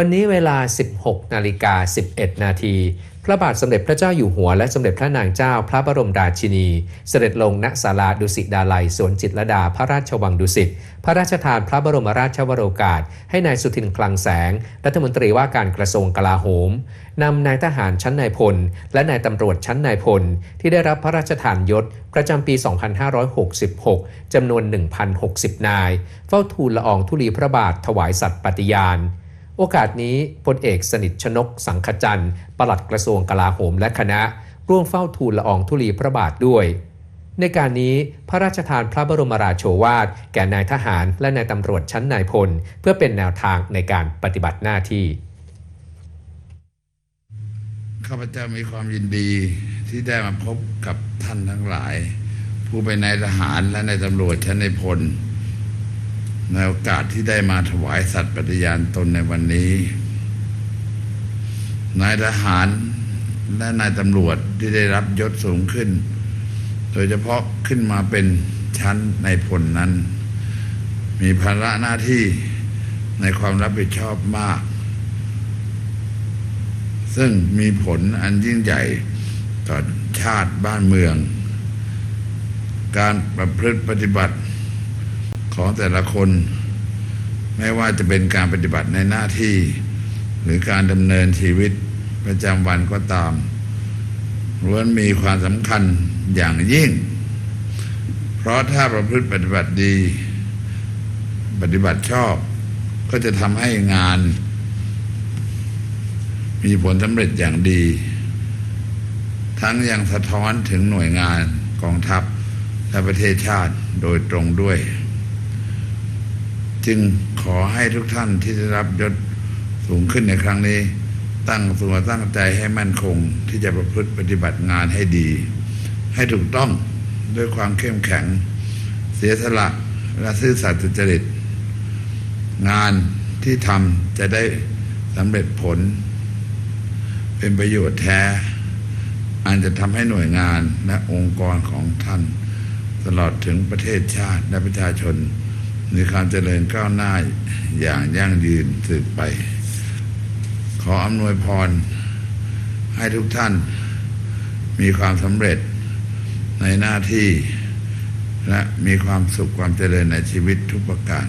วันนี้เวลา 16 นาฬิกา 11 นาที พระบาทสมเด็จพระเจ้าอยู่หัวและสมเด็จพระนางเจ้าพระบรมราชินี เสด็จลงณศาลาดุสิตดาลัยสวนจิตรดาพระราชวังดุสิต พระราชทานพระบรมราชวโรกาส ให้นายสุทินคลังแสง รัฐมนตรีว่าการกระทรวงกลาโหมนำนายทหารชั้นนายพล และนายตำรวจชั้นนายพล ที่ได้รับพระราชทานยศ ประจำปี 2566จำนวน 1,060 นาย เฝ้าทูลละอองธุลีพระบาทถวายสัตย์ปฏิญาณ โอกาสนี้พลเอกสนิทชนกสังขจันทร์ปลัดกระทรวงกลาโหมและคณะ ร่วมเฝ้าทูลละอองธุลีพระบาทด้วย ในการนี้พระราชทานพระบรมราโชวาท แก่นายทหารและนายตำรวจชั้นนายพล เพื่อเป็นแนวทางในการปฏิบัติหน้าที่ ข้าพเจ้ามีความยินดีที่ได้มาพบกับท่านทั้งหลาย ผู้เป็นนายทหารและนายตำรวจชั้นในพล ในโอกาสที่ได้มาถวายสัตย์ปฏิญาณตนในวันนี้ นายทหารและนายตำรวจที่ได้รับยศสูงขึ้น โดยเฉพาะขึ้นมาเป็นชั้นในพลนั้น มีภาระหน้าที่ในความรับผิดชอบมาก ซึ่งมีผลอันยิ่งใหญ่ต่อชาติบ้านเมือง การประพฤติปฏิบัติ ของแต่ละคน ไม่ว่าจะเป็นการปฏิบัติในหน้าที่ หรือการดำเนินชีวิตประจำวันก็ตามล้วนมีความสำคัญอย่างยิ่ง เพราะถ้าประพฤติปฏิบัติดี ปฏิบัติชอบ ก็จะทำให้งาน มีผลสำเร็จอย่างดี ทั้งยังสะท้อนถึงหน่วยงานกองทัพและประเทศชาติโดยตรงด้วย จึงขอให้ทุกท่านที่ได้รับยศสูงขึ้นในครั้งนี้ ตั้งตัวตั้งใจให้มั่นคง ที่จะประพฤติปฏิบัติงานให้ดี ให้ถูกต้องด้วยความเข้มแข็ง เสียสละและซื่อสัตย์สุจริต งานที่ทำจะได้สำเร็จผล เป็นประโยชน์แท้อันจะทำให้หน่วยงานและองค์กรของท่าน ตลอดถึงประเทศชาติและประชาชน มีความเจริญก้าวหน้าอย่างยั่งยืนสืบไป ขออำนวยพร ให้ทุกท่านมีความสำเร็จในหน้าที่ และมีความสุขความเจริญในชีวิตทุกประการ